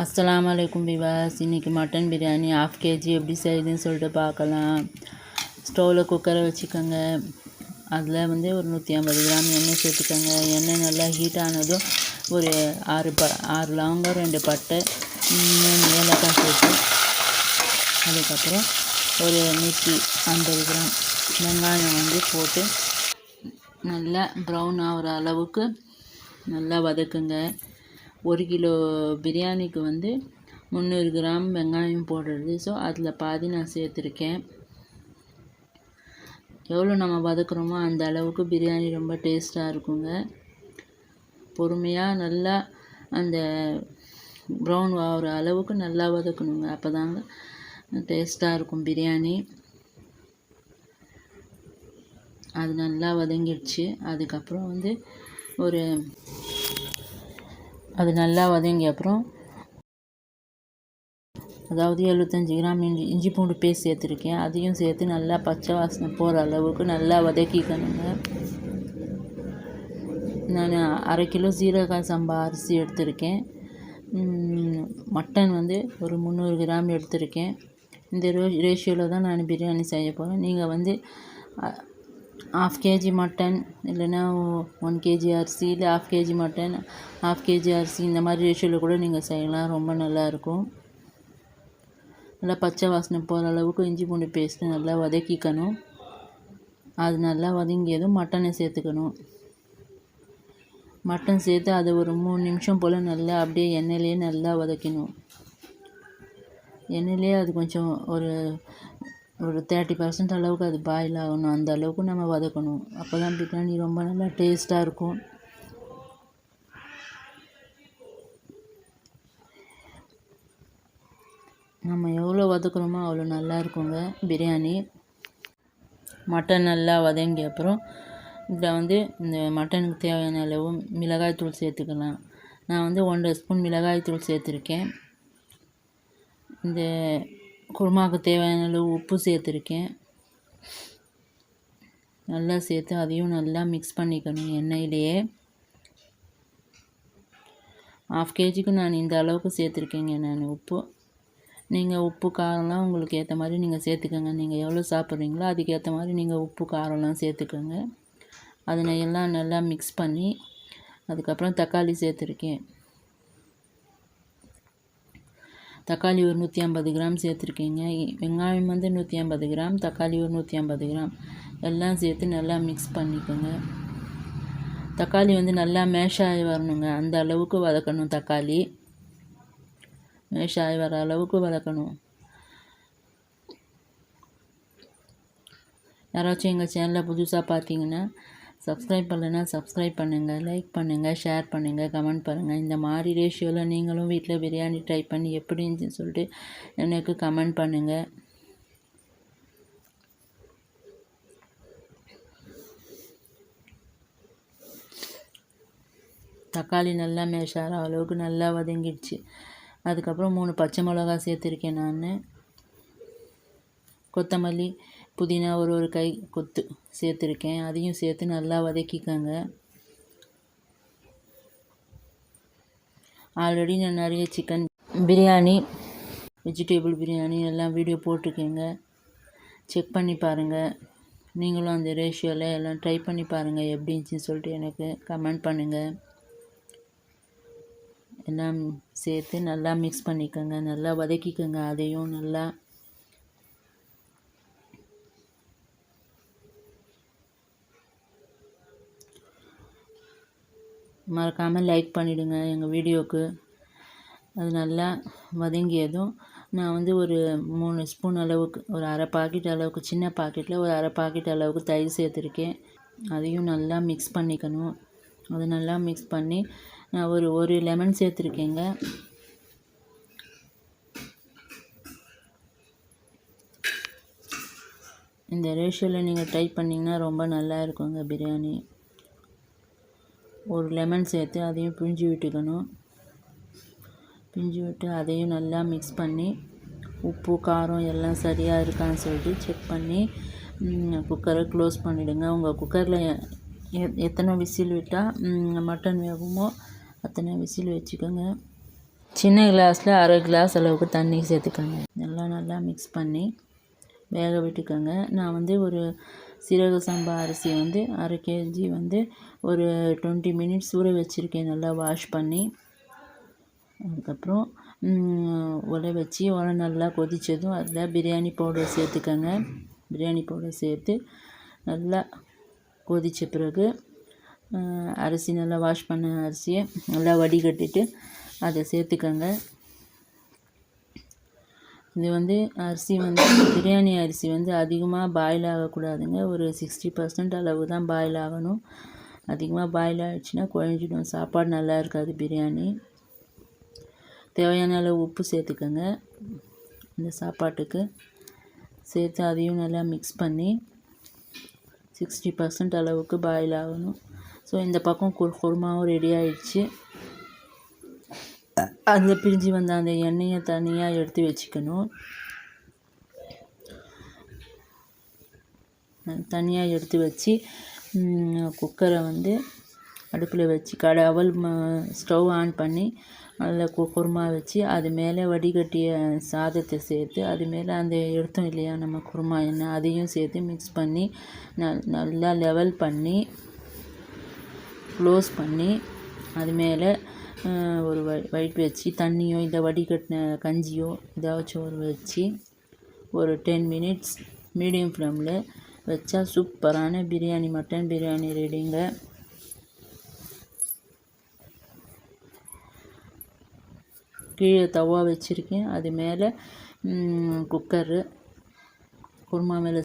அஸ்லாம் அலைக்கும் விவாஸ். இன்றைக்கி மட்டன் பிரியாணி ஆஃப் கேஜி எப்படி செய்யுதுன்னு சொல்லிட்டு பார்க்கலாம். ஸ்டவ்வில் குக்கரை வச்சுக்கோங்க. அதில் வந்து ஒரு நூற்றி ஐம்பது கிராம் எண்ணெய் சேர்த்துக்கோங்க. எண்ணெய் நல்லா ஹீட் ஆனதும் ஒரு ஆறு ப ஆறு லவங்கம் ரெண்டு பட்டை மூணு ஏலக்காய் சேர்த்து அதுக்கப்புறம் ஒரு நூற்றி ஐம்பது கிராம் வெங்காயம் வந்து போட்டு நல்லா ப்ரௌன் ஆகிற அளவுக்கு நல்லா வதக்குங்க. ஒரு கிலோ பிரியாணிக்கு வந்து முந்நூறு கிராம் வெங்காயம் போடுறது. ஸோ அதில் பாதி நான் சேர்த்துருக்கேன். எவ்வளோ நம்ம வதக்குறோமோ அந்த அளவுக்கு பிரியாணி ரொம்ப டேஸ்ட்டாக இருக்குங்க. பொறுமையாக நல்லா அந்த ப்ரௌன் ஆகிற அளவுக்கு நல்லா வதக்கணுங்க. அப்போ தாங்க டேஸ்ட்டாக இருக்கும் பிரியாணி. அது நல்லா வதங்கிடுச்சு. அதுக்கப்புறம் வந்து ஒரு அது நல்லா வதங்கிய அப்புறம் அதாவது எழுபத்தஞ்சி கிராம் இஞ்சி இஞ்சி பூண்டு பேஸ்ட் சேர்த்துருக்கேன். அதையும் சேர்த்து நல்லா பச்சை வாசனை போகிற அளவுக்கு நல்லா வதக்கிக்கணுங்க. நான் அரை கிலோ சீரக சம்பா அரிசி எடுத்திருக்கேன். மட்டன் வந்து ஒரு முந்நூறு கிராம் எடுத்திருக்கேன். இந்த ரோ ரேஷியோவில் தான் நான் பிரியாணி செய்ய போகிறேன் நீங்கள் வந்து ஆஃப் கேஜி மட்டன் இல்லைன்னா ஒன் கேஜி அரிசி இல்லை half KG mutton half KG அரிசி இந்த மாதிரி ரேஷியோவில் கூட நீங்கள் செய்யலாம். ரொம்ப நல்லாயிருக்கும் நல்லா பச்சை வாசனை போகிற அளவுக்கு இஞ்சி பூண்டு பேஸ்ட்டு நல்லா வதக்கிக்கணும். அது நல்லா வதங்கியதும் மட்டனை சேர்த்துக்கணும். மட்டன் சேர்த்து அதை ஒரு மூணு நிமிஷம் போல் நல்லா அப்படியே எண்ணெயிலே நல்லா வதக்கணும். எண்ணெயிலே அது கொஞ்சம் ஒரு ஒரு தேர்ட்டி பர்சன்ட் அளவுக்கு அது பாயில் ஆகணும். அந்த அளவுக்கு நம்ம வதக்கணும். அப்போ தான் பிரியாணி ரொம்ப நல்லா டேஸ்ட்டாக இருக்கும். நம்ம எவ்வளோ வதக்குறோமோ அவ்வளோ நல்லா இருக்குங்க பிரியாணி. மட்டன் நல்லா வதங்கிய அப்புறம் இதில் வந்து இந்த மட்டனுக்கு தேவையான அளவு மிளகாய் தூள் சேர்த்துக்கலாம். நான் வந்து ஒன்றரை ஸ்பூன் மிளகாய் தூள் சேர்த்துருக்கேன். இந்த குருமாவுக்கு தேவையான அளவு உப்பு சேர்த்துருக்கேன். நல்லா சேர்த்து அதையும் நல்லா மிக்ஸ் பண்ணிக்கணும் எண்ணெயிலேயே. ஆஃப் கேஜிக்கு நான் இந்த அளவுக்கு சேர்த்துருக்கேங்க நான் உப்பு. நீங்கள் உப்பு காரம்லாம் உங்களுக்கு ஏற்ற மாதிரி நீங்கள் சேர்த்துக்கோங்க. நீங்கள் எவ்வளோ சாப்பிட்றீங்களோ அதுக்கேற்ற மாதிரி நீங்கள் உப்பு காரம்லாம் சேர்த்துக்கோங்க. அதனை எல்லாம் நல்லா மிக்ஸ் பண்ணி அதுக்கப்புறம் தக்காளி சேர்த்துருக்கேன். தக்காளி ஒரு நூற்றி ஐம்பது கிராம் சேர்த்துருக்கீங்க. வெங்காயம் வந்து நூற்றி ஐம்பது கிராம் தக்காளி ஒரு நூற்றி ஐம்பது கிராம். எல்லாம் சேர்த்து நல்லா மிக்ஸ் பண்ணிக்கோங்க. தக்காளி வந்து நல்லா மேஷாகி வரணுங்க. அந்த அளவுக்கு வதக்கணும் தக்காளி. மேஷாகி ஆகி வர அளவுக்கு வதக்கணும். யாராச்சும் எங்கள் சேனலில் புதுசாக பார்த்தீங்கன்னா சப்ஸ்கிரைப் பண்ணலைன்னா சப்ஸ்கிரைப் பண்ணுங்கள் லைக் பண்ணுங்கள் ஷேர் பண்ணுங்கள் கமெண்ட் பண்ணுங்கள் இந்த மாதிரி ரேஷியோவில் நீங்களும் வீட்டில் பிரியாணி ட்ரை பண்ணி எப்படின்னு சொல்லிட்டு எனக்கு கமெண்ட் பண்ணுங்கள் தக்காளி நல்லா மேஷார அளவுக்கு நல்லா வதங்கிடுச்சு. அதுக்கப்புறம் மூணு பச்சை மிளகா சேர்த்துருக்கேன் நான். கொத்தமல்லி புதினா ஒரு ஒரு கை கொத்து சேர்த்துருக்கேன். அதையும் சேர்த்து நல்லா வதக்கிக்கோங்க. ஆல்ரெடி நான் நிறைய சிக்கன் பிரியாணி வெஜிடேபிள் பிரியாணி எல்லாம் வீடியோ போட்டிருக்கேங்க. செக் பண்ணி பாருங்கள் நீங்களும் அந்த ரேஷியோவில் எல்லாம் ட்ரை பண்ணி பாருங்கள் எப்படி சொல்லிட்டு எனக்கு கமெண்ட் பண்ணுங்கள் எல்லாம் சேர்த்து நல்லா மிக்ஸ் பண்ணிக்கோங்க. நல்லா வதக்கிக்கோங்க. அதையும் நல்லா மறக்காமல் லைக் பண்ணிவிடுங்க எங்கள் வீடியோவுக்கு அது நல்லா வதங்கியதும் நான் வந்து ஒரு மூணு ஸ்பூன் அளவுக்கு ஒரு அரை பாக்கெட் அளவுக்கு சின்ன பாக்கெட்டில் ஒரு அரை பாக்கெட் அளவுக்கு தயிர் சேர்த்துருக்கேன். அதையும் நல்லா மிக்ஸ் பண்ணிக்கணும். அது நல்லா மிக்ஸ் பண்ணி நான் ஒரு ஒரு லெமன் சேர்த்துருக்கேங்க. இந்த ரேஷியோவில் நீங்கள் ட்ரை பண்ணிங்கன்னா ரொம்ப நல்லா இருக்குங்க பிரியாணி. ஒரு லெமன் சேர்த்து அதையும் பிழிஞ்சு விட்டுக்கணும். பிழிஞ்சு விட்டு அதையும் நல்லா மிக்ஸ் பண்ணி உப்பு காரம் எல்லாம் சரியாக இருக்கான்னு சொல்லிட்டு செக் பண்ணி குக்கரை க்ளோஸ் பண்ணிவிடுங்க உங்கள் குக்கரில் எத்தனை விசில் விட்டால் மட்டன் வேகுமோ அத்தனை விசில் வச்சுக்கோங்க. சின்ன கிளாஸில் அரை கிளாஸ் அளவுக்கு தண்ணி சேர்த்துக்கோங்க. நல்லா நல்லா மிக்ஸ் பண்ணி வேக விட்டுக்கோங்க. நான் வந்து ஒரு சீரக சம்பா அரிசி வந்து அரை கேஜி வந்து ஒரு டுவெண்ட்டி மினிட்ஸ் ஊற வச்சுருக்கேன். நல்லா வாஷ் பண்ணி. அதுக்கப்புறம் உலை வச்சு உலை நல்லா கொதித்ததும் அதில் பிரியாணி பவுடர் சேர்த்துக்கோங்க. பிரியாணி பவுடர் சேர்த்து நல்லா கொதித்த பிறகு அரிசி நல்லா வாஷ் பண்ண அரிசியை நல்லா வடிகட்டிட்டு அதை சேர்த்துக்கோங்க. இது வந்து அரிசி வந்து பிரியாணி அரிசி வந்து அதிகமாக பாயில் ஆகக்கூடாதுங்க. ஒரு சிக்ஸ்டி பர்சன்ட் அளவு தான் பாயில் ஆகணும். அதிகமாக பாயில் ஆகிடுச்சின்னா குழஞ்சிடும். சாப்பாடு நல்லா இருக்காது பிரியாணி. தேவையான அளவு உப்பு சேர்த்துக்கோங்க. இந்த சாப்பாட்டுக்கு சேர்த்து அதையும் நல்லா மிக்ஸ் பண்ணி சிக்ஸ்டி பர்சன்ட் அளவுக்கு பாயில் ஆகணும். ஸோ இந்த பக்கம் குருமாவும் ரெடி ஆயிடுச்சு. அதில் பிரிஞ்சு வந்த அந்த எண்ணெயை தனியாக எடுத்து வச்சுக்கணும். தனியாக எடுத்து வச்சு குக்கரை வந்து அடுப்பில் வச்சு கடை அவல் ஸ்டவ் ஆன் பண்ணி அதில் குருமா வச்சு அது மேலே வடிகட்டிய சாதத்தை சேர்த்து அது மேலே அந்த எடுத்தோம் இல்லையா நம்ம குருமா எண்ணெய் அதையும் சேர்த்து மிக்ஸ் பண்ணி நல்லா லெவல் பண்ணி க்ளோஸ் பண்ணி அது மேலே ஒரு வெயிட் வச்சு தண்ணியோ இல்லை வடிகட்டின கஞ்சியோ ஏதாச்சும் ஒரு வச்சு ஒரு டென் மினிட்ஸ் மீடியம் ஃப்ளேமில் வச்சா சூப்பரான பிரியாணி மட்டன் பிரியாணி ரெடிங்க கீழே தவா வச்சுருக்கேன். அது மேலே குக்கரு குருமா மேலே